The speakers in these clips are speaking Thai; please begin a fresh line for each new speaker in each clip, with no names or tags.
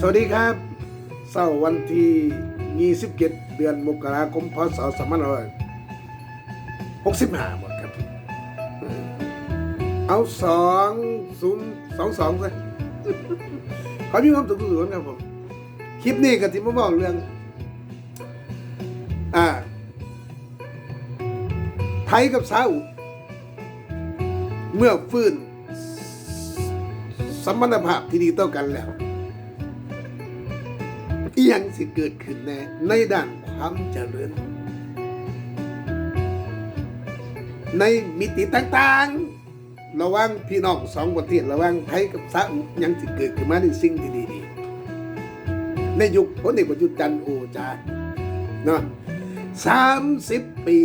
สวัสดีครับเสาร์วันที่27เดือนมกราคมพศ2565หมดครับ เอาสองศูนย์สองสองซะขอมีความสุขสุขครับผม คลิปนี้ก็ที่มาบอกเรื่อง อ่า ไทยกับซาอุเมื่อฟื้น สมพันธภาพที่ดีต่อกันแล้ว อีหยังสิเกิดขึ้นแน่ในด้านความเจริญ ในมิติต่างๆ ระว่างพี่น้องสองประเทศระว่างไทยกับซาอุยังสิเกิดขึ้นมาในสิ่งที่ดีๆในยุคพลเอกประยุทธ์จันทร์โอชาเนาะสามสิบปี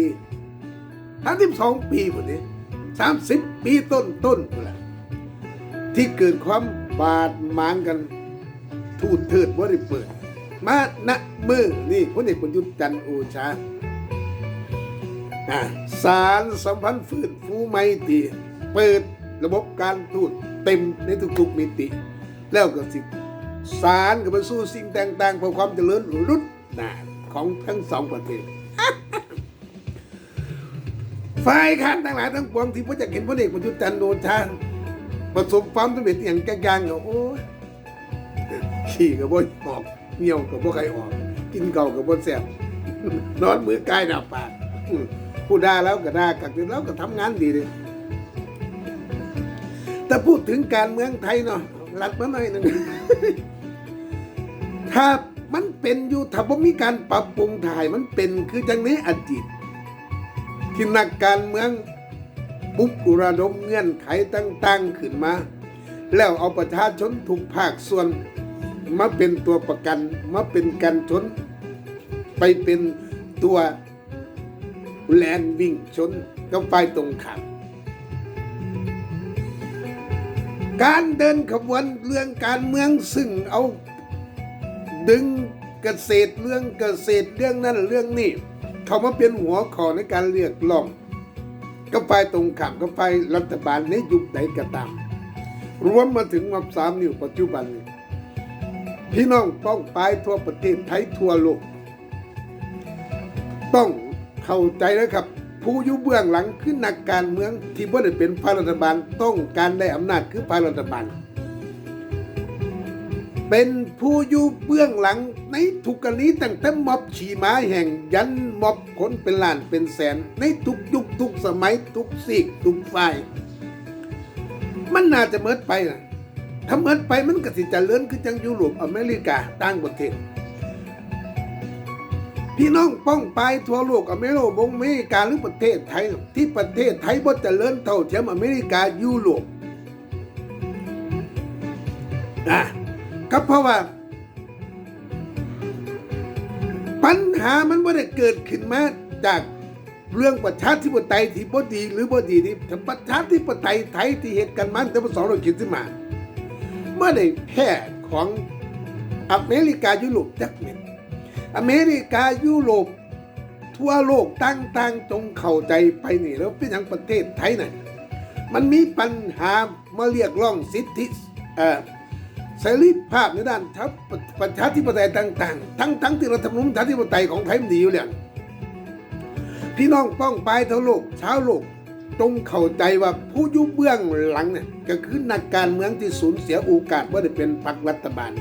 สามสิบสองปีพอดีสามสิบปีต้นต้นแหละที่เกิดความบาดหมางกันทูดเทิดบริเปิด มาณมือนี่พลเอกประยุทธ์จันโอชาสารสัมพันธ์ฟื้นฟูไมตรีเปิดระบบการทูตเต็มในทุกๆมิติ แล้วก็สิสารกับไปสู้สิ่งต่างๆเพื่อความเจริญรุ่นหนาของทั้งสองประเทศฝ่ายค้านทั้งหลายทั้งปวงที่พ่อจะเห็นพลเอกประยุทธ์จันโอชาประสบความสำเร็จอย่างกลางๆก็โอ้ยขี่กับบ่ออก เหี่ยวกับบ่ใครออก กินเก่ากับบ่แซ่บนอนมือกายหน้าปากผู้ด่าแล้วก็ด่ากักแล้วก็ทำงานดีเลยแต่พูดถึงการเมืองไทยเนาะหลัดมาหน่อยหนึงถ้ามันเป็นอยู่ถ้าบ่มีการปรับปรุงถ่ายมันเป็นคือจังนี้อดีตที่นักการเมืองบุกระดมเงื่อนไขต่าง ๆ ขึ้นมา แล้วเอาประชาชนทุกภาคส่วน มาเป็นตัวประกัน มาเป็นกันชน ไปเป็นตัวแลนวิ่งชนกับไฟตรงข้ามการเดินขบวนเรื่องการเมืองซึ่งเอาดึงเกษตรเรื่องเกษตรเรื่องนั้นเรื่องนี้เขามาเป็นหัวข้อในการเรียกร้องก็ไฟตรงข้ามก็ไฟรัฐบาลในยุคใดก็ตาม รวมมาถึงมับสามนิ้วปัจจุบันนี พี่น้องป้องปายทั่วประเทศไทยทั่วโลก ต้องเข้าใจนะครับ ผู้อยู่เบื้องหลังคือนักการเมืองที่บ่ได้เป็นฝ่ายรัฐบาลต้องการได้อำนาจคือฝ่ายรัฐบาล เป็นผู้อยู่เบื้องหลังในทุกกรณีตั้งแต่ม็อบฉีม้าแห่งยันม็อบคนเป็นล้านเป็นแสน ในทุกยุคทุกสมัยทุกซีกทุกฝ่าย มันน่าจะเมิดไปนะ ถ้าเมิดไปมันก็สิจะเลื่อนคือจังยุโรปอเมริกาต่างประเทศ พี่น้องป้องไปทั่วโลกอเมริกาบงอเมริกาหรือประเทศไทย ที่ประเทศไทยบ่เจริญเท่าเทียมอเมริกายุโรปอะก็เพราะว่า ปัญหามันไม่ได้เกิดขึ้นมาจากเรื่องประชาธิปไตยที่บ่ดี หรือบ่ดีนี่แต่ประชาธิปไตยไทยที่เหตุกันมาตั้งแต่ปีสองเราคิดขึ้นมา เมื่อได้แพร่ของอเมริกายุโรปจักเม็ดอเมริกายุโรปทั่วโลกตั้งๆจงเข้าใจไปนี่แล้วเป็นอย่างประเทศไทยน่ะมันมีปัญหามาเรียกร้องสิทธิเสรีภาพในด้านทัพประชาธิปไตยต่างๆ ทั้งทั้งที่รัฐธรรมนูญประชาธิปไตยของไทยมันดีอยู่แล้วพี่น้องป้องปลายทั้งโลกชาวโลก จงเข้าใจว่าผู้ยู่เบื้องหลังเนี่ยก็คือนักการเมืองที่สูญเสียโอกาสว่าได้เป็นพรรครัฐบาล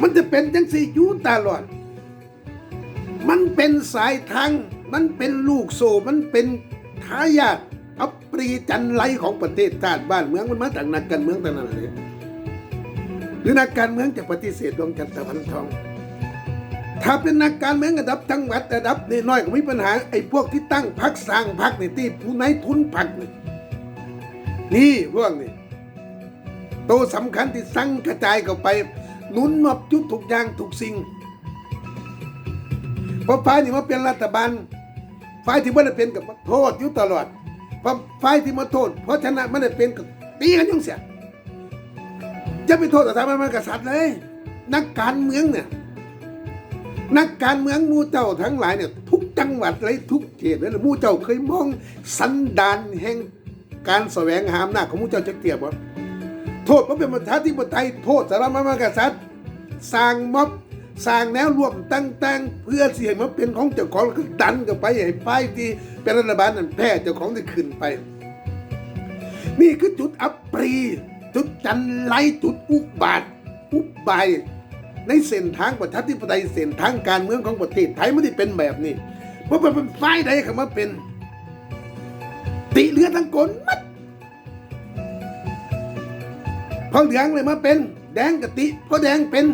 มันจะเป็นจังสี่ยู่ตลอด มันเป็นสายทาง มันเป็นลูกโซ่ มันเป็นทายาทอัปรีจันไรของประเทศชาติบ้านเมืองมันมาจากนักการเมืองแต่างนั้นเลยหรือนักการเมืองจะปฏิเสธดวงจันทร์ตะวันทอง ถ้าเป็นนักการเมืองระดับจังหวัดระดับนี่น้อยก็มีปัญหาไอ้พวกที่ตั้งพรรคสร้างพรรคนี่ที่ผู้นายทุนพรรคนี่นี่พวกนี่โตวสำคัญที่สั่งกระจายเข้าไปหนุนนบยุดทุกอย่างทุกสิ่งเพราะฝ่ายที่มาเป็นรัฐบาลฝ่ายที่ไม่ได้เป็นกับโทษอยู่ตลอดเพราะฝ่ายที่มาโทษ เพราะชนะไม่ได้เป็นกับตีกันยุ่งเสียจะไปโทษสถาบันพรกษัตริย์เลย นักการเมืองเนี่ย นักการเมืองมู่เจ้าทั้งหลายเนี่ยทุกจังหวัดเลยทุกเขตเลยมู่เจ้าเคยมองสันดานแห่งการแสวงหาอำนาจของมู่เจ้าจะเกียบว่าโทษเพราเป็นประชาธิปไตยโทษสาบันพระกษัตริย์สร้างม็อบสร้างแนวร่วมต่างๆเพื่อเสิให้มันเป็นของเจ้าของแล้วก็ดันกันไปให้ป้ายที่เป็นรัฐบาลนั้นแพ้เจ้าของได้ขึ้นไป นี่คือจุดอัปปรี จุดจันไรจุดอุบาทอุบาย ในเส้นทางประชาธิปไตยเส้นทางการเมืองของประเทศไทยไม่ได้เป็นแบบนี้เพราะเป็นฝ่ายใดคำว่าเป็น ติเรือทั้งกลมัดพอเหลืองเลยมาเป็น แดงกะติพอแดงเป็น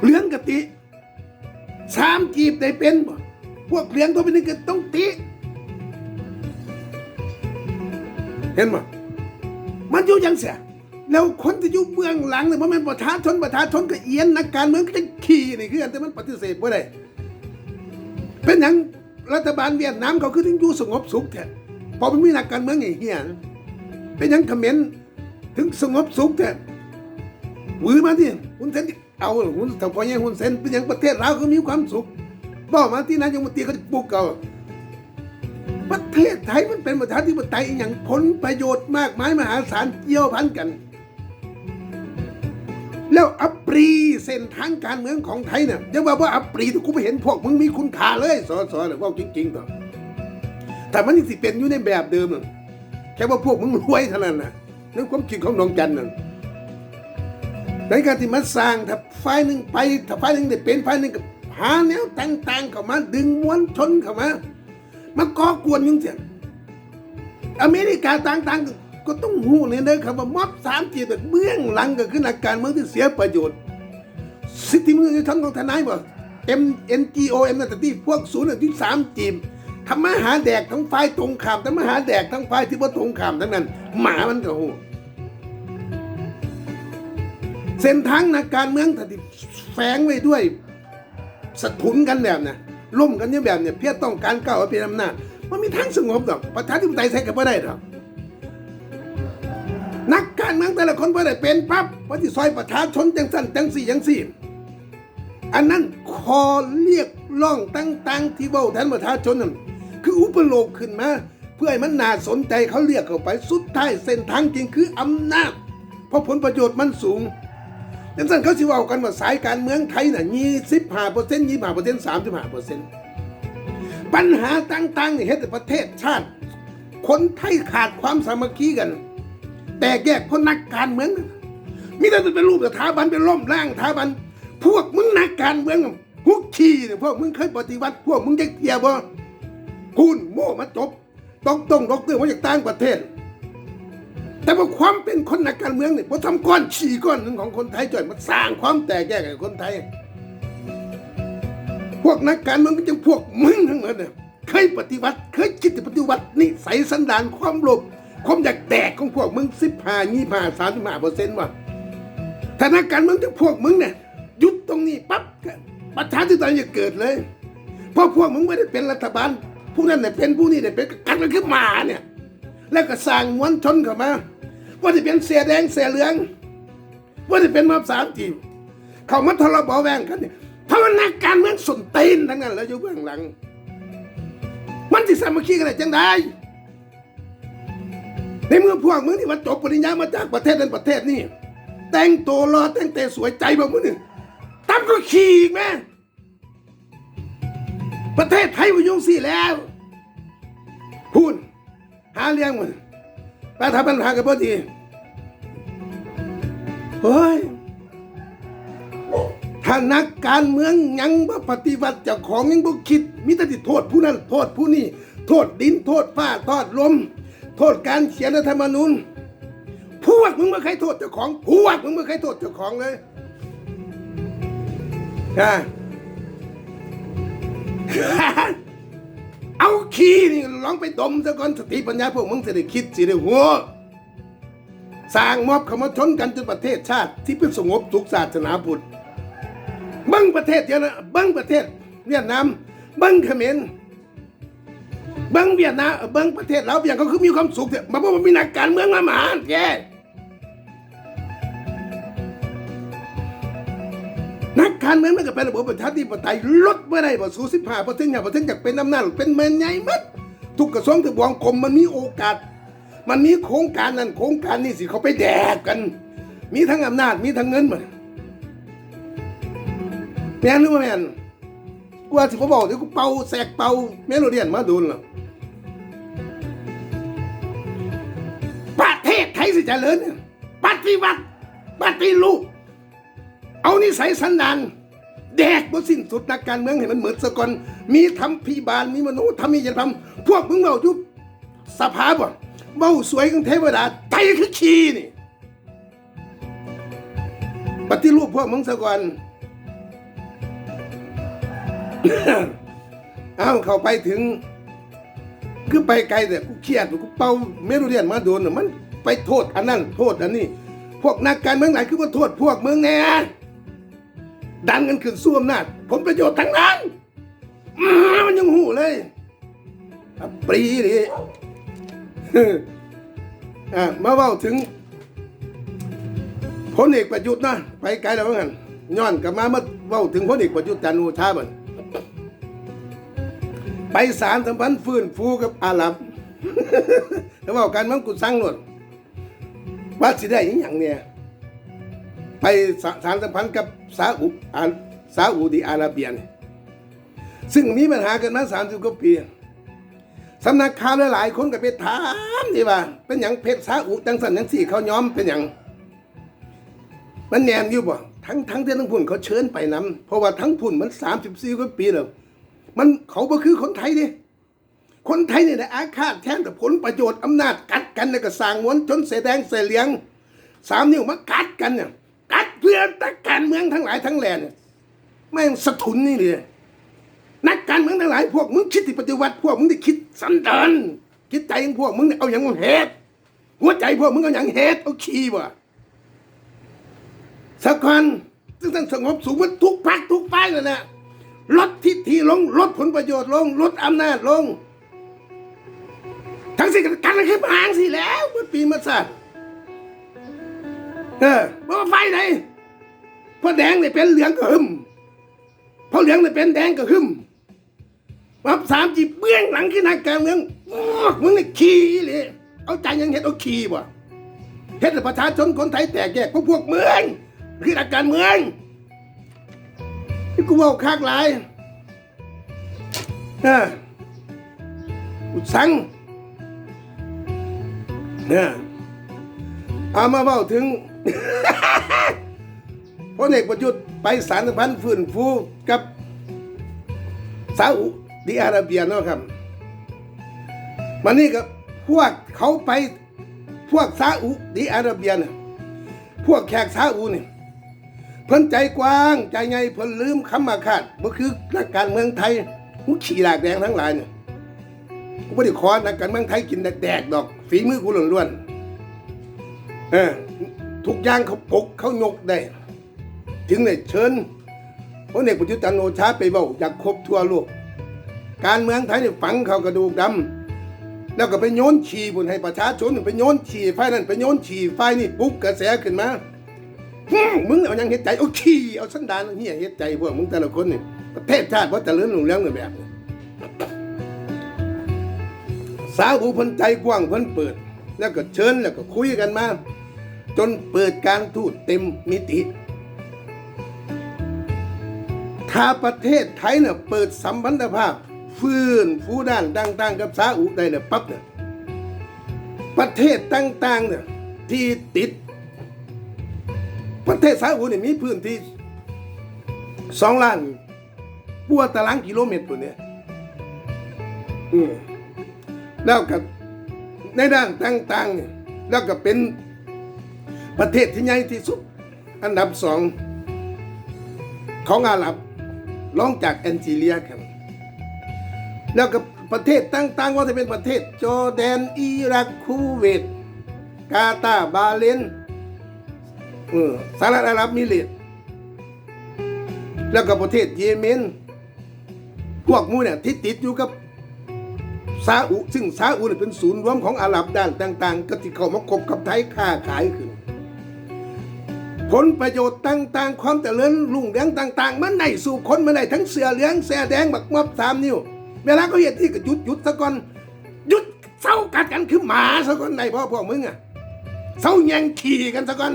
เหลืองกะติสามจีบได้เป็นบ่พวกเหลืองตัวเป็นนี่ก็ต้องติ เห็นบ่มันอยู่ยังเสีย แล้วคนที่อยู่เบื้องหลังเนี่ยมันเป็นประชาชนประชาชนก็เอียนนักการเมืองก็จะขี่นี่คืออันแต่มันปฏิเสธไ่ได้เป็นอย่างรัฐบาลเวียดนามเขาคือถึงอยู่สงบสุขแท้พอมันมีนักการเมืองอย่างเฮียเป็นอย่างเขมรถึงสงบสุขแท้หวือมาที่หุ่นเซนเอาหุ่นถ้าพอยังหุ่นเซนเป็นอย่างประเทศเราก็มีความสุขบอกมาที่นายกรัฐมนตรีเขาจะปลุกเก่าประเทศไทยมันเป็นประชาธิปไตยอย่างผลประโยชน์มากมายมหาศาลเกี่ยวพันกัน แล้วอัปรีเส้นทางการเมืองของไทยเนี่ยอย่าว่าว่าอัปรีแต่กูไม่เห็นพวกมึงมีคุณค่าเลยสอสอเนี่ยว่าจริงๆต่อแต่มันยังสิเป็นอยู่ในแบบเดิมน่ะแค่ว่าพวกมึงรวยเท่านั้นนะนั่นความคิดของน้องจันนั่นในการที่มาสร้างถ้าฝ่ายหนึ่งไปถ้าฝ่ายหนึ่งได้เป็นฝ่ายหนึ่งก็หาแนวต่างๆเข้ามา ดึงมวลชนเข้ามามาก่อกวนยุ่งเสียอเมริกาต่างๆ ก็ต้องหูเนี่ยเด้อครับว่าม็อบสามจีแบบเบื้องหลังก็คือนักการเมืองที่เสียประโยชน์ สิทธิมนุษยชนของทนายบ่ M N G O M นั่นแต่ที่พวกศูนย์อันที่สามจีมทำมาหาแดกทั้งฝ่ายตรงข้ามทำมาหาแดกทั้งฝ่ายที่ว่าตรงข้ามทั้งนั้น หมามันก็หูเส้นทางนักการเมืองที่แฝงไว้ด้วยสะทุนกันแบบเนี่ยล่มกันเนี่ยแบบเนี่ยเพื่อต้องการก้าวไปเป็นอำนาจมันมีทางสงบดอกประชาธิปไตยใช้กันไม่ได้หรอก นักการเมืองแต่ละคนไม่ได้เป็นปั๊บว่าที่ซอยประชาชนจังสั้นจังสี่จังสี่อันนั้นคอเรียกร้องตั้งๆที่เว้าแทนประชาชนนั่นคืออุปโลกขึ้นมาเพื่อให้มันน่าสนใจเขาเรียกเข้าไปสุดท้ายเส้นทางจริงคืออำนาจ เพราะผลประโยชน์มันสูงดังนั้นเขาสิว่ากันว่าสายการเมืองไทยน่ะยี่สิบห้าเปอร์เซ็นต์ยี่ห้าเปอร์เซ็นต์สามสิบห้าเปอร์เซ็นต์ปัญหาต่างๆนี่เฮ็ดประเทศชาติ คนไทยขาดความสามัคคีกัน แต่แยกเพราะนักการเมืองมีแต่จะเป็นรูปสถาบันเป็นล่มร่างสถาบัน พวกมึงนักการเมืองน่ะพวกขี้เนี่ยพวกมึงเคยปฏิวัติ พวกมึงจะเกียบ่คุณโม่มาจบต้องต้องดอกเตอร์มาจากต่างประเทศ แต่ว่าความเป็นคนนักการเมืองเนี่ยพอทำก้อนฉี่ก้อนหนึ่งของคนไทยจ่อยมาสร้างความแตกแยกให้คนไทย พวกนักการเมืองก็จะพวกมึงทั้งนั้นเนี่ยเคยปฏิวัติ เคยคิดจะปฏิวัตินิสัยสันดานความโลภ ความอยากแตกของพวกมึงสิบห้ายี่ห้าสามสิบห้าเปอร์เซ็นต์ว่ะถ้านักการเมืองจะพวกมึงเนี่ยหยุดตรงนี้ปั๊บประชาธิปไตยจะเกิดเลยเพราะพวกมึงไม่ได้เป็นรัฐบาลผู้นั้นเนี่ยเป็นผู้นี้เนี่ยเป็นกันกันขึ้นมาเนี่ย แล้วก็สร้างมวลชนเข้ามาว่าจะเป็นเสียแดงเสียเหลือง ว่าจะเป็นมอบสามจีบเขามาทรบอแวงกันเนี่ยเพราะว่านักการเมืองสุนตีนทั้งนั้นแล้วอยู่เบื้องหลัง มันสิสามัคคีกันได้จังได ในเมื่อพวกมึงที่มันจบปริญญามาจากประเทศนั้นประเทศนี้แต่งตัวรอแต่งแต่สวยใจแบบมึงนี่ตั้มก็ขี่อีกแม่ประเทศไทยมายุ่งสี่แล้วพูดหาเลี้ยงมันไปทำปัญหากับพอดีเฮ้ยถ้านักการเมืองยังบ่ปฏิวัติเจ้าของยังบ่คิดมิตรที่โทษผู้นั้นโทษผู้นี้โทษดินโทษฟ้าโทษลม โทษการเขียนรัฐธรรมนูญพวกมึงไม่เคยโทษเจ้าของพวกมึงไม่เคยโทษเจ้าของเลยฮะเอาขี้นี่ลองไปดมซะก่อนสติปัญญาพวกมึงจะได้คิดสิได้หัวสร้างมอบขมาชนกันจนประเทศชาติ ที่เป็นสงบสุขศาสนาพุทธบังประเทศเดียวนะบังประเทศเวียดนามบังเขมร เบังเวียดนามเบังประเทศเราอย่างเขาคือมีความสุขเนี่ยมาบอกว่ามีนักการเมืองมาหมาแกนักการเมืองมันก็เป็นระบบประชาธิปไตยลดไม่ได้บ่สู่สิบห้าเปอร์เซ็นต์อย่างเปอร์เซ็นต์จากเป็นอำนาจเป็นเมืองใหญ่มัดทุกกระทรวงทุกวงกรมมันมีโอกาส มันมีโครงการนั้นโครงการนี้สิเขาไปแดกกัน มีทั้งอำนาจมีทั้งเงินหมดแม่นหรือว่แม่นกูว่าสิบ่บอกเดี๋ยวกูเป่าแสกเป่าเมโลเดียนมาโดนล่ะ ทศไทยสิเจริญเนี่ยปฏิวัติปฏิรูปเอานิสัยสันดานแดกบ่สิ้นสุดนักการเมืองให้มันเหมือนสก่อนมีทำพิบาลมีมโนธรรมมียธรรมพวกมึงเว้าอยู่สภาบ่เว้าสวยของเทวดาใจคือขี้นี่ ปฏิรูปพวกมึงซะก่อนเอาเข้าไปถึง คือไปไกลแต่กูเครียดกูเป่าเมโลเดียนมาโดนมัน ไปโทษอันนั้นโทษอันนี้ พวกนักการเมืองไหนคือว่าโทษพวกเมึงแน่ดันกันขึ้นสู้อำนาจผลประโยชน์ทั้งนั้นมันยังหูเลยอะปรีดิอะมาเว้าถึงพลเอกประยุทธ์นะไปไกลแล้วว่างั้นย้อนกลับมาเมื่อเว้าถึงพลเอกประยุทธ์จันทร์โอชาบันไปสารสัมพันธ์ฟื้นฟูกับอาหรับแล้วว่ากันมันกุสั่งหนวด ว่าสิได้อหย่างเนี่ยไปสสารสัมพันธ์กับซาอุอาซาอุดีอาระเบียเนี่ยซึ่งมีปัญหากันมาสามสิบกว่าปีสำนักข่าวหลายๆคนก็ไปถามดีว่า เป็นอย่างเพชรซาอุจังสันจังสี่เขาย้อมเป็นอย่างมันแนมอยู่บ่ทั้งทั้งที่ทั้งพุ่นเขาเชิญไปนำเพราะว่าทั้งพุ่นมันสามสิบสี่กว่าปีแล้วมันเขาบ่คือคนไทยดิ คนไทยเนี่ยนะอาฆาตแท้งแต่ผลประโยชน์อำนาจกัดกันแล้วก็สร้างมวลชนเสแดงเสเหลียงสามนิ้วมากัดกันเนี่ยกัดเพื่อตะการเมืองทั้งหลายทั้งแหล่เนี่ยแม่งสะทุนนี่เลยนักการเมืองทั้งหลายพวกมึงคิดที่ปฏิวัติพวกมึงที่คิดสันดานคิดใจของพวกมึงเนี่ยเอาอย่างเหตุหัวใจพวกมึงเอาอย่างเหตุเอาขี้ว่ะสักคนซึ่งต้องสงบสูงมันทุกพักทุกฝ่ายเลยนะลดทิฐิลงลดผลประโยชน์ลงลดอำนาจลง ทั้งสิ่งกันอะไรขึ้าหางสิแล้วเมื่อปีมาสัตว์เออว่าไฟไหนพอแดงเนี่ยเป็นเหลืองก็หึมพอเหลืองเนี่ยเป็นแดงก็หึมวับสามจีเบื้องหลังขึ้นนักการเมืองมึงเนี่ยขี้เลยเอาใจยังเห็นเอาขี้บ่เฮ็ดประชาชนคนไทยแตกแยกพวกพวกเมืองคือนักการเมืองที่กูบอกคากหลายเออกูสั่ง นี่ยเอามาเบ้าถึงพลเอกประยุทธ์ไปสารพันฟื้นฟูกับซาอุดิอาระเบียเนาะครับมันนี่ก็พวกเขาไปพวกซาอุดิอาระเบียเนี่ยพวกแขกซาอุเนี่ยเพิ่นใจกว้างใจไงเพิ่นลืมคำมาคาดบ่คือนักการเมืองไทยหูขี่หลากแดงทั้งหลายเนี่ย กูไม่ได้ขอนักการเมืองไทยกินแดกดอกฝีมือกูล้วนๆเออทุกอย่างเขาปกเขายกได้ ถึงได้เชิญพลเอกประยุทธ์จันโอชาไปเว้าอยากครบทั่วโลกการเมืองไทยเนี่ยฝังเขากระดูกดำแล้วก็ไปโยนฉี่บุญให้ประชาชนไปโยนฉี่ไฟนั่นไปโยนฉี่ไฟนี่ปุ๊บกระแสขึ้นมาฮึมึงเอายังเห็ดใจเอาขี้เอาสันดานเฮียเห็ดใจพวกมึงแต่ละคนเนี่ประเทศชาติว่าแต่เลื่อนหลงเลี้ยงในแบบ สาวผู้พันใจกว้างเพิ่นเปิด แล้วก็เชิญแล้วก็คุยกันมา จนเปิดการทูตเต็มมิติ ถ้าประเทศไทยเนี่ยเปิดสัมพันธภาพ ฟื้นฟูด้านต่างๆ กับซาอุได้เนี่ยปั๊บเนี่ยประเทศต่างๆเนี่ยที่ติด ประเทศซาอุเนี่ยมีพื้นที่สองล้านปัวตารางกิโลเมตรตัวเนี่ยอืม แล้วกับในด้านต่างๆ แล้วก็เป็นประเทศที่ใหญ่ที่สุด อันดับสองของอาหรับรองจากแอนจีเรียครับ แล้วก็ประเทศต่างๆว่าจะเป็นประเทศจอร์แดนอิรักคูเวตกาตาบาเลนสหรัฐอาหรับมิเรตแล้วก็ประเทศเยเมน พวกมูเนี่ยที่ติดอยู่กับ ซาอุ ซึ่งซาอุเป็นศูนย์รวมของอาหรับด้านต่าง ๆ ก็ที่เข้ามาคบกับไทยค้าขายขึ้น ผลประโยชน์ต่าง ๆ ความเจริญรุ่งเรืองต่าง ๆ มันได้สู่คนมันได้ทั้งเสือเหลืองแสแดงบักมอบสามนิ้ว เวลาเขาเหตุที่ก็หยุดหยุดซะก่อนหยุดเศร้ากัดกันคือหมาซะก่อนในพ่อพวกมึงอะเศร้าแย่งขี่กันซะก่อน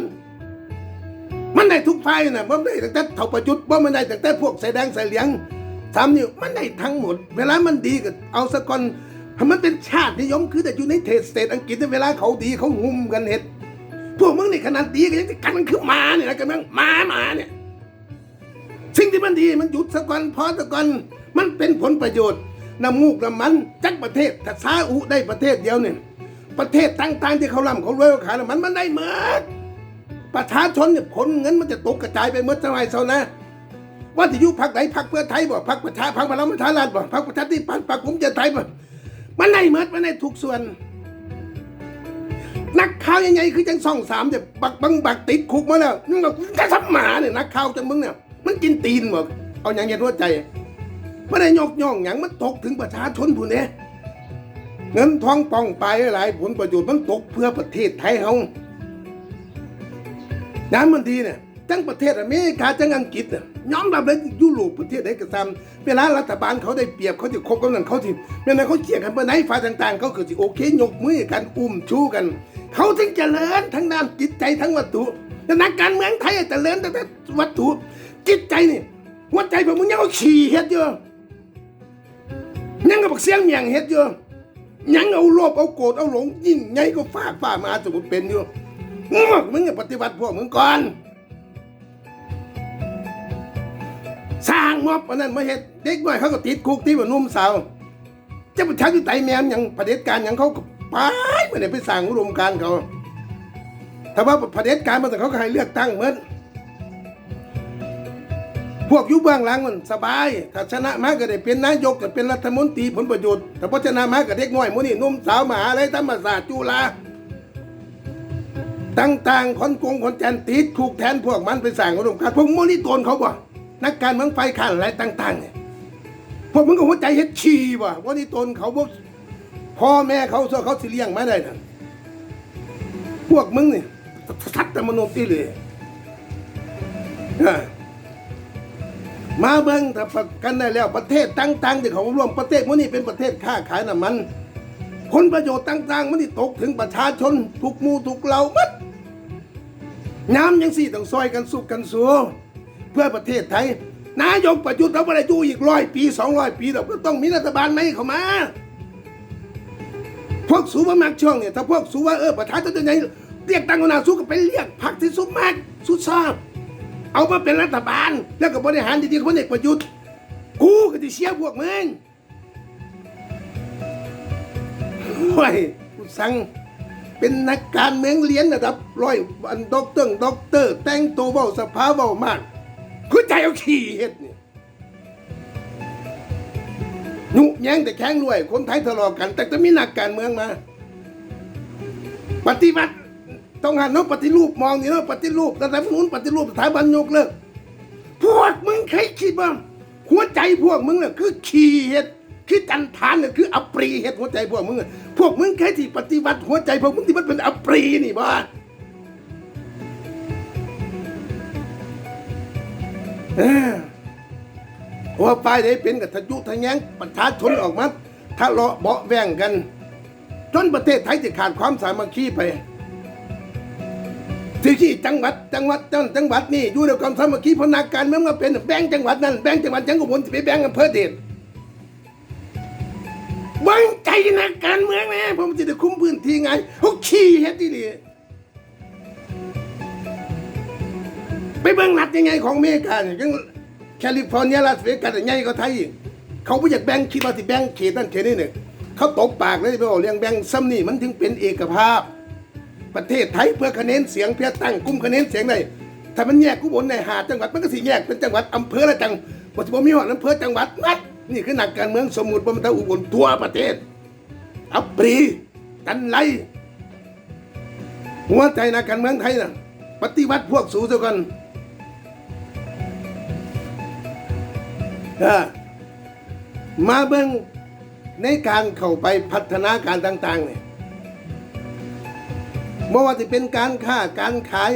มันได้ทุกฝ่ายนะมันได้ตั้งแต่เท่าประยุทธ์ว่ามันได้ตั้งแต่พวกใส่แดงใส่เหลืองสามนิ้วมันได้ทั้งหมด เวลามันดีก็เอาสะก่อน มันเป็นชาตินิยมคือแต่อยู่ในเทสเตทอังกฤษเนี่ยเวลาเขาดีเขางุมกันเห็ดพวกมึงนี่ขนาดดีก็ยังจะกันมันคือมาเนี่ยนะกันมึงมาหมาเนี่ย สิ่งที่มันดีมันหยุดสะก่อนพอสะก่อนมันเป็นผลประโยชน์น้ำมูกน้ำมันจักประเทศถ้าซาอุได้ประเทศเดียวเนี่ยประเทศต่างๆที่เขาล่ำเขารวยเขาขายน้ำมันมันได้หมดประชาชนเนี่ยผลเงินมันจะตกกระจายไปเมื่อเท่าไหรเท่านะว่าที่อยู่พักไหนพักเพื่อไทยบ่พักประชาพักพลังประชารัฐบ่พักประชาธิปัตย์พักภูมิใจไทยบ่ มันในเมื่อมันในทุกส่วน นักข่าวยังไงคือจังซ่องสามจะบักบังบักติดคุกมาแล้วนึกว่าแค่สัมหมาเนี่ยนักข่าวจังมึงเนี่ยมันกินตีนหมดเอาอย่างเงี้ยหัวใจไม่ได้ยกย่องอย่างมันตกถึงประชาชนผู้นี้เงินทองป่องไปหลายผลประโยชน์มันตกเพื่อประเทศไทยเฮาน้ำมันดีเนี่ยจังประเทศอเมริกาจังอังกฤษเนี่ย ย้อมรับเลยยุโรปประเทศไหนก็ตามเวลารัฐบาลเขาได้เปรียบเขาจะคบกันนั่นเขาที่เมื่อนั้นเขาเกี่ยงกันเมื่อไหนฝ่ายต่างๆ เขาคือสิโอเคยกมือกันอุ้มชูกัน เขาถึงเจริญทั้งด้านจิตใจทั้งวัตถุแต่นักการเมืองไทยเจริญตั้งแต่วัตถุจิตใจนี่หัวใจพวกมึงยังเอาขี่เฮ็ดอยู่ยังกับบักเสียงเมียงเฮ็ดอยู่ยังเอาโลภเอาโกรธเอาหลงยิ่งไงก็ฝ่าฝ่ามาสมมติเป็นอยู่มึงมึงอย่าปฏิบัติพวกมึงก่อน สร้างม็อบอันนั้นมาเฮ็ดเด็กน้อยเขาก็ติดคุกที่ว่านุ่มสาวเจะประชาธิปไตแมนอย่างเผด็จการอย่างเขาก็ไปไม่ได้ไปสร้างอุดมการเขาถ้าว่าเผด็จการมาแต่เขาก็ให้เลือกตั้งเหมือนพวกยุบเบื้องหลังมันสบาย ถ้าชนะมากก็ได้เป็นนายกก็เป็นรัฐมนตรีผลประโยชน์แต่พอชนะมากก็เด็กน้อยมนี่นุ่มสาวมหาอะไรธรรมศาสตร์จุฬาต่างๆคนกงคนแจนติดถูกแทนพวกมันไปสั่งอุดมการพวกโมนิโตนเขาบ่ นักการเมืองไฟข้านอะไรต่าง ๆ เนี่ยพวกมึงก็หัวใจเฮ็ดชีบ่โมนิโตนเขาบ่พ่อแม่เขาส่วนเขาสิเลี้ยงมาได้นั่นพวกมึงนี่ทัดแต่มนุษย์ที่เลยมาเบิ่งถ้าประกันได้แล้วประเทศต่างๆที่เขาร่วมประเทศมันนี่เป็นประเทศค้าขายน้ำมัน ผลประโยชน์ต่างๆมันที่ตกถึงประชาชนทุกมู่ทุกเหล่ามัดน้ำยังสี่ต้องซอยกันสุกกันสัว เพื่อประเทศไทย นายกประยุทธ์เราไม่ได้อยู่อีกร้อยปีสองร้อยปีเราก็ต้องมีรัฐบาลไหมเข้ามา พวกสูบมักช่วงเนี่ยถ้าพวกสูว่าเออประชานจะไหนเรียกตั้งหัวหน้าสู้ก็ไปเรียกพรรคที่สุดมากสุดชอบเอามาเป็นรัฐบาล แล้วก็บริหารดีๆของพลเอกประยุทธ์กูก็จะเชียร์พวกมึงโอ้ยกูสั่งเป็นนักการเมืองเรียนระดับร้อยวันด็อกเตอร์ด็อกเตอร์ แต่งตัวเบาสภาเบามาก คือใจเอาขี้เฮ็ดเนี่ยหนุแย้งแต่แข้งรวย คนไทยทะเลาะกัน แต่จะมีนักการเมืองมา ปฏิวัติต้องหันเนาะปฏิรูปมองนี่เนาะปฏิรูประดับนู้นปฏิรูปสถาบันยกเลิกพวกมึงใครคิดว่างหัวใจพวกมึงน่ะคือขี้เฮ็ดคือจันทานน่ะคืออปรีเฮ็ดหัวใจพวกมึงพวกมึงแค่ที่ปฏิวัติหัวใจพวกมึงที่มันเป็นอปรีนี่บ้า เออว่าไปได้เป็นกับทะยุทะแยงประชาชนออกมาทะเลาะเบาะแว่งกัน จนประเทศไทยจะขาดความสามัคคีไปที่ที่จังหวัดจังหวัดจังจังหวัดนี่อยู่ในความสามัคคีเพราะนักการเมืองมาเป็นแบ่งจังหวัดนั่นแบ่งจังหวัดจังกุบลสิไปแบ่งอำเภอเดชวางใจนักการเมืองนะผมจะได้คุ้มพื้นที่ไงเขาขี้เฮ็ดที่นี่ ไปเบิ่งรัฐยังไงของอเมริกาเนี่ยยังแคลิฟอร์เนียลาสเวกัสยังไงก็ไทยอีกเขาไม่อยากแบ่งคิดว่าสิแบ่งเขตนั่นเขตนี้เนี่ยเขาตบปากเลยไปบอกเรื่องแบ่งซ้ำนี่มันถึงเป็นเอกภาพ ประเทศไทยเพื่อคะแนนเสียงเพื่อตั้งกลุ่มคะแนนเสียงได้ถ้ามันแยกกุบลในหาจังหวัดมันก็สิแยกเป็นจังหวัดอำเภอละจังปัจจุบันมีหอดอำเภอจังหวัดนัดนี่คือหนักการเมืองสมมุติว่ามันต้องอุบลทั่วประเทศอัปรีกันไลหัวใจนักการเมืองไทยนะปฏิวัติพวกสูเสียกัน มาเบิ่งในการเข้าไปพัฒนาการต่างๆเนี่ยไม่ว่าจะเป็นการค้าการขาย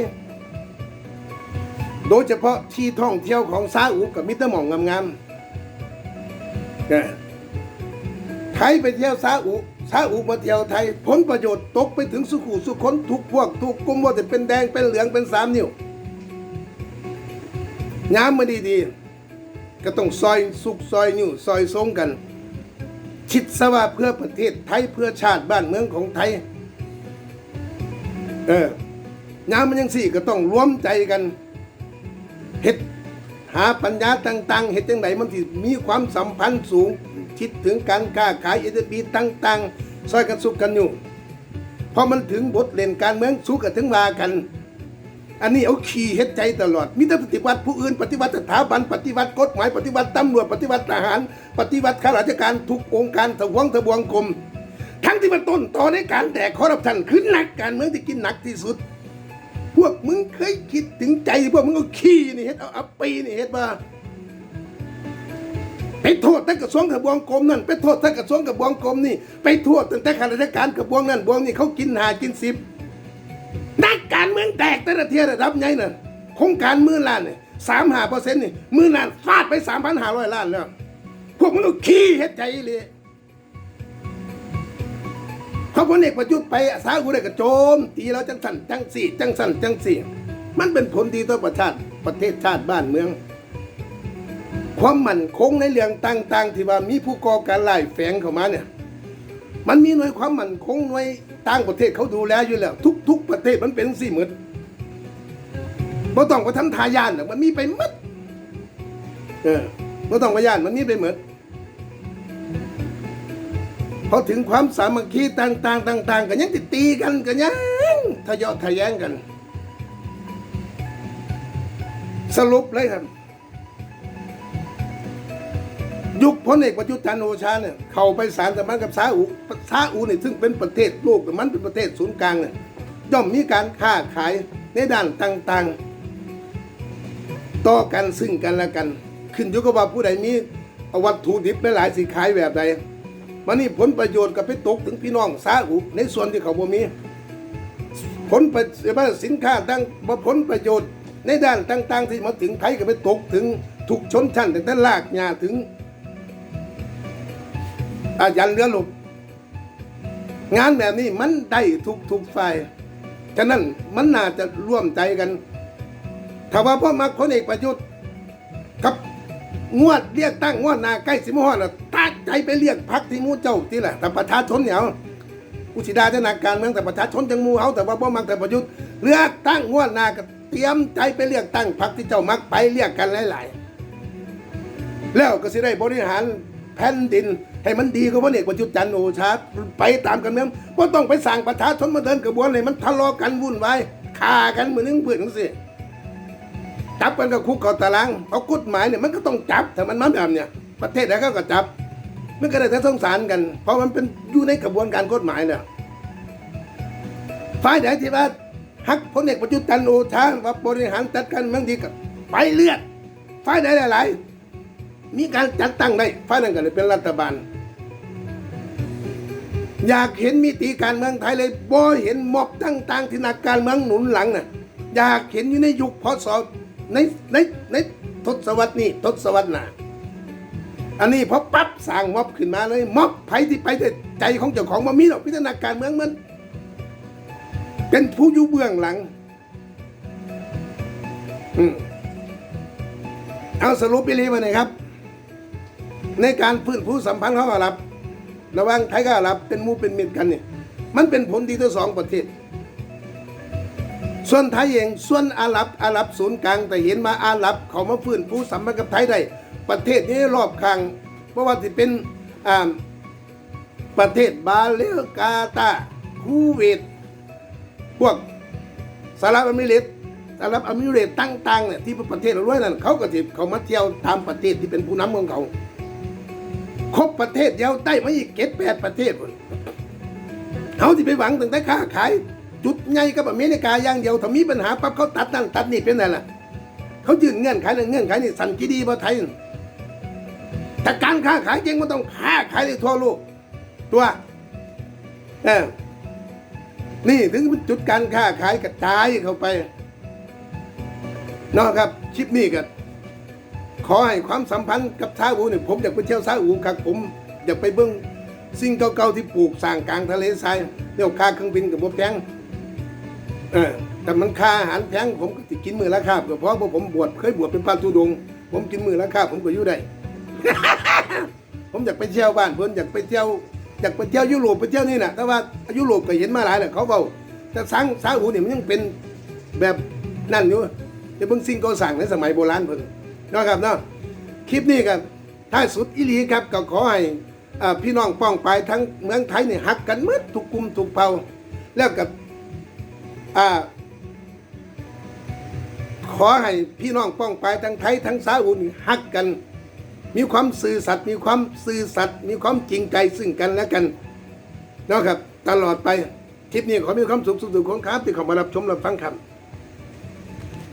โดยเฉพาะที่ท่องเที่ยวของซาอุกับมิตรหม่องงามๆไทยไปเที่ยวซาอุซาอุมาเที่ยวไทย ผลประโยชน์ตกไปถึงสุขุสุคนทุกพวกทุกกลุ่มว่าจะเป็นแดงเป็นเหลืองเป็นสามนิ้วย้ำมาดีๆ ก็ต้องซอยสุกซอยอยู่ซอยทรงกัน ชิดสว่าเพื่อประเทศไทยเพื่อชาติบ้านเมืองของไทย เออยามมันยังสี่ก็ต้องรวมใจกันเฮ็ดหาปัญญาต่าง ๆเฮ็ดจังไดมันที่มีความสัมพันธ์สูง คิดถึงการค้าขายเอเดบีต่าง ๆ ซอยกันสุกกันอยู่พอมันถึงบทเล่นการเมืองสู้กันถึงว่ากัน อันนี้เอาขี่เฮ็ดใจตลอด มีแต่ปฏิวัติผู้อื่น ปฏิวัติสถาบัน ปฏิวัติกฎหมาย ปฏิวัติตำรวจ ปฏิวัติทหาร ปฏิวัติข้าราชการทุกองค์การทบวงทบวงกรมทั้งที่มันต้นต่อในการแดกคอร์รัปชันคือนักการเมืองที่กินหนักที่สุด พวกมึงเคยคิดถึงใจพวกมึงเอาขี้นี่เฮ็ดเอาอัปปีนี่เฮ็ดว่าไปโทษทั้งกระทรวงทบวงกรมนั่นไปโทษทั้งกระทรวงทบวงกรมนี่ไปโทษตั้งแต่ข้าราชการกระบวงนั่นบวงนี่เขากินหากินสิบ นักการเมืองแตกแต่ละเทียระดับไงน่ะโครงการมื่นล้านเนี่ยสามหาเปอร์เซ็นต์นี่มื่นล้านฟาดไปสามพันห้าร้อยล้านแล้ว พวกมันก็ขี้เฮ็ดใจเลยเขาพลเอกประยุทธ์ไปสาอุได้กระโจม ตีแล้วจังสันจังสี่จังสันจังสี่ มันเป็นผลดีต่อประชาติประเทศชาติบ้านเมือง ความมั่นคงในเรื่องต่าง ๆ ที่ว่ามีผู้ก่อการร้ายแฝงเข้ามาเนี่ย มันมีหน่วยความมั่นคงหน่วย ต่างประเทศเขาดูแลอยู่แล้ว ทุกๆประเทศมันเป็นสี่หมื่นบ่ต้องไปทำทายานหรอกมันมีไปหมดเออบ่ต้องไปย่านมันมีไปเหมดพอถึงความสามัคคีต่าง ๆ ต่าง ๆกันยังติดตีกันกันยังทะเยอทะแย้งกัน สรุปเลยครับ ยุคพลเอกประยุทธ์จันทร์โอชาเนี่ยเข้าไปสารสัมพันธ์กับซาอุซาอุเนี่ยซึ่งเป็นประเทศโลกมันเป็นประเทศศูนย์กลางเนี่ยย่อมมีการค้าขายในด้านต่างๆ ต่อกันซึ่งกันและกัน ขึ้นอยู่กับว่าผู้ใดมีวัตถุดิบหลายสิขายแบบใดมันนี่ผลประโยชน์ก็ไปตกถึงพี่น้องซาอุในส่วนที่เขาบ่มีผลประว่าสินค้าตั้งผลประโยชน์ในด้านต่าง ๆ ที่มาถึงไทยก็ไปตกถึงทุกชนชั้นแต่แต่ลากหญ้าถึง ยันเรือหลบงานแบบนี้มันได้ทุกทุกฝ่ายฉะนั้นมันน่าจะร่วมใจกันถ้าว่าพ่อมาคนเอกประยุทธ์กับงวดเรียกตั้งงวดนาใกล้สิมหอนะตั้งใจไปเรียกพักที่มูเจ้าที่แหละแต่ประชาชนเนี่ยอุชิดาจะนักการเมืองแต่ประชาชนจังมูเขาแต่ว่าพ่อมักแต่ประยุทธ์เลือกตั้งงวดนาก็เตรียมใจไปเรียกตั้งพักที่เจ้ามักไปเรียกกันหลาย ๆ แล้วก็สิได้บริหารแผ่นดิน ให้มันดีก็ว่าพลเอกประยุทธ์จันทร์โอชาไปตามกันเมืองเพราต้องไปสั่งประชาชนมาเดินกระบวนเลยมันทะเลาะกันวุ่นวายฆ่ากันเหมือนนึงเพื่อนสิจับกันกับคุกเขาตารางเอากฎหมายเนี่ยมันก็ต้องจับถ้ามันมาแบบเนี่ย ประเทศไหนเขาก็จับมันก็ได้แต่สงสารกัน เพราะมันเป็นอยู่ในกระบวนการกฎหมายเนี่ยฝ่ายไหนที่ว่าฮักพลเอกประยุทธ์จันทร์โอชาว่าบริหารจัดการเมืองดีกับไปเลือดฝ่ายไหนหลาย มีการจัดตั้งได้ฝ่ายนั้นก็เลยเป็นรัฐบาล อยากเห็นมิติการเมืองไทยเลยบ่เห็นม็อบต่างๆที่นักการเมืองหนุนหลังน่ะอยากเห็นอยู่ในยุคพศในในในทศวรรษนี้ทศวรรษหน้าอันนี้พอปั๊บสร้างม็อบขึ้นมาเลยม็อบไผที่ไปแต่ใจของเจ้าของบ่มีหรอกพิจารณาการเมืองมัน เป็นผู้อยู่เบื้องหลังอืมเอาสรุปไปเลยมาหน่อยครับ ในการฟื้นฟูสัมพันธ์ขออาหรับ ระหว่างไทยกับอาหรับเป็นมู่เป็นมิตรกันเนี่ยมันเป็นผลดีทั้งสองประเทศ ส่วนไทยเองส่วนอาหรับอาหรับศูนย์กลางแต่เห็นมาอาหรับเขามาฟื้นฟูสัมพันธ์กับไทยได้ประเทศนี้รอบข้างเพราะว่าที่เป็นประเทศบาเลกาตาคูเวตพวกสหรัฐอเมริกาสหรัฐอเมริกาต่างๆเนี่ยที่ประเทศรวยนั่นเขาก็ที่เขามาเที่ยวตามประเทศที่เป็นผู้นำของเขา ครบประเทศเดียวใต้มาอีกเก็ดแปดประเทศเขาที่ไปหวังตั้งแต่ค้าขาย จุดใหญ่กับอเมริกาอย่างเดียวถ้ามีปัญหาปั๊บเขาตัดนั่นตัดนี่เป็นไงล่ะ เขายื่นเงื่อนไขนั่นเงื่อนไขนี่สันกีดีมาไทยแต่การค้าขายจริงมันต้องค้าขายในทั่วโลกตัวเออนี่ถึงเป็นจุดการค้าขายกระจายเข้าไปนาะครับคลิปนี้กัน ขอให้ความสัมพันธ์กับซาอุเนี่ยผมอยากไปเที่ยวซาอุครับผมอยากไปเบิ่งสิ่งเก่าๆที่ปลูกสร้างกลางทะเลทรายเดี๋ยวค่าเครื่องบินกับบ่แพงเออแต่แต่มันค่าอาหารแพงผมก็สิกินมือละคาบเพราะว่าผมบวชเคยบวชเป็นพระธุดง ผมกินมือละคาบผมก็อยู่ได้ ผมอยากไปเที่ยวบ้านเพิ่อนอยากไปเที่ยวอยากไปเที่ยวยุโรปไปเที่ยวนี่นะแต่ว่ายุโรปก็เห็นมาหลายแหละเขาเบาแต่สังสาหูนี่ยมันยังเป็นแบบนั่นอยู่แต่เบิ่งสิ่งก่อสร้างในสมัยโบราณเพิ่น เนาะครับเนาะคลิปนี้ครับท้ายสุดอีหลีครับก็ขอให้อ่าพี่น้องป้องไปทั้งเมืองไทยนี่ฮักกันหมดทุกกลุ่มทุกเผ่าแล้วกับขอให้พี่น้องป้องไปทั้งไทยทั้งสาอุนฮักกัน มีความซื่อสัตย์มีความซื่อสัตย์มีความจริงใจซึ่งกันและกันเนาะครับตลอดไปคลิปนี้ขอมีความสุขสุขสุขของครับที่เข้ามารับชมรับฟังครับ